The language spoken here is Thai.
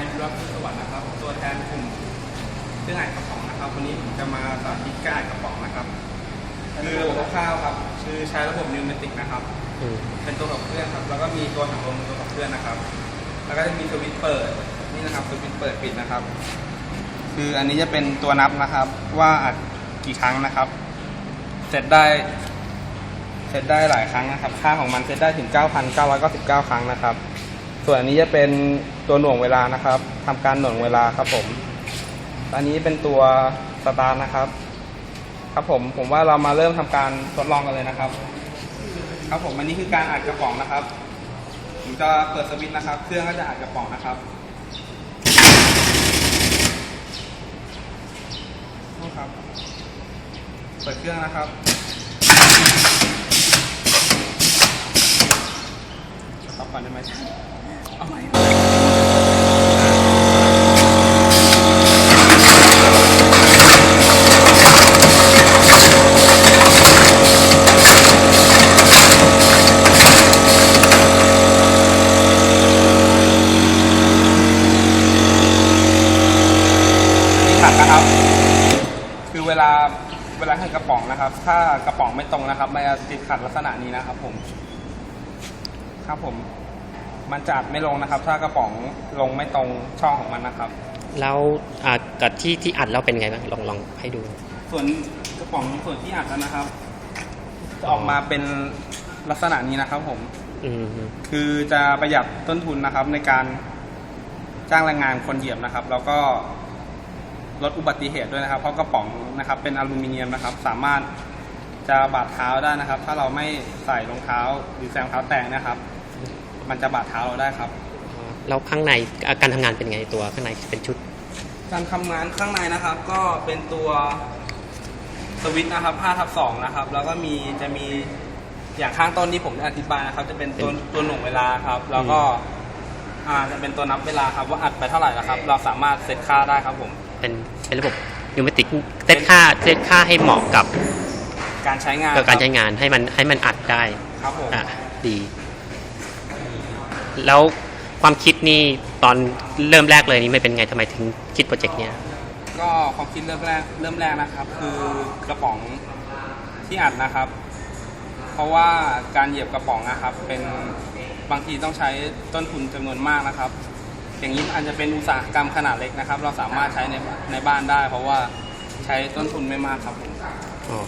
ายวิรัตสวัสดิ์นะครับ ตัวแทนกลุ่มเครื่องอ่านกระป๋องนะครับ วันนี้ผมจะมาสาธิตการอ่านกระป๋องนะครับ คือระบบคร่าวๆครับ คือใช้ระบบนิวเมติกนะครับอืมเป็นตัวขับเคลื่อนครับ แล้วก็มีตัวถังลมเป็นตัวขับเคลื่อนนะครับ แล้วก็จะมีสวิตช์เปิด นี่นะครับ สวิตช์เปิดปิดนะครับ คืออันนี้จะเป็นตัวนับนะครับ ว่าอัดกี่ครั้งนะครับ เสร็จได้เซตได้หลายครั้งนะครับ ค่าของมันเซตได้ถึง 9,999 ครั้งนะครับ ส่วนอันนี้จะเป็นตัวหน่วงเวลานะครับทำการหน่วงเวลาครับผมอันนี้เป็นตัวสตาร์นะครับ ครับผมผมว่าเรามาเริ่มทำการทดลองกันเลยนะครับ ครับผมอันนี้คือการอัดกระป๋องนะครับผมจะเปิดสวิตช์นะครับ เครื่องก็จะอัดกระป๋องนะครับครับ เปิดเครื่องนะครับสต็อปก่อนได้ไหมเอาใหม่นี่ขัดนะครับ คือ เวลาเวลาให้กระป๋องนะครับ ถ้ากระป๋องไม่ตรงนะครับ มันจะติดขัดลักษณะนี้นะครับ ผม ครับผม มันจะอัดไม่ลงนะครับ ถ้ากระป๋องลงไม่ตรงช่องของมันนะครับ แล้วอ่ากับที่ที่อัดแล้วเป็นไงบ้างลองลองให้ดู ส่วนกระป๋องส่วนที่อัดแล้วนะครับจะออกมาเป็นลักษณะนี้นะครับ ผม อืมคือจะประหยัดต้นทุนนะครับ ในการจ้างแรงงานคนเหยียบนะครับ แล้วก็ ลดอุบัติเหตุด้วยนะครับ เพราะกระป๋องนะครับเป็นอลูมิเนียมนะครับ สามารถจะบาดเท้าได้นะครับ ถ้าเราไม่ใส่รองเท้าหรือแซงเท้าแตงนะครับ มันจะบาดเท้าเราได้ครับ แล้วข้างในอะการทำงานเป็นไงตัวข้างในเป็นชุด การทำงานข้างในนะครับก็เป็นตัวสวิตช์นะครับ5ทับ2นะครับ แล้วก็มีจะมีอย่างข้างต้นที่ผมจะอธิบายนะครับ จะเป็นตัวตัวหน่วงเวลาครับ แล้วก็อ่าจะเป็นตัวนับเวลาครับว่าอัดไปเท่าไหร่แล้วครับ เราสามารถเซตค่าได้ครับผม เป็นเป็นระบบนิวเมติกเซตค่าเซตค่าให้เหมาะกับการใช้งานกับการใช้คบงานให้มันให้มันอัดได้ครับผมอะดี แล้วความคิดนี่ตอนเริ่มแรกเลยนี่ไม่เป็นไงทำไมถึงคิดโปรเจกต์เนี้ยก็ความคิดเริ่มแรกเริ่มแรกนะครับ คือกระป๋องที่อัดนะครับ เพราะว่าการเหยียบกระป๋องนะครับ เป็นบางทีต้องใช้ต้นทุนจำนวนมากนะครับ อย่างนี้อาจจะเป็นอุตสาหกรรมขนาดเล็กนะครับ เราสามารถใช้ในในบ้านได้ เพราะว่าใช้ต้นทุนไม่มากครับผม อ๋อ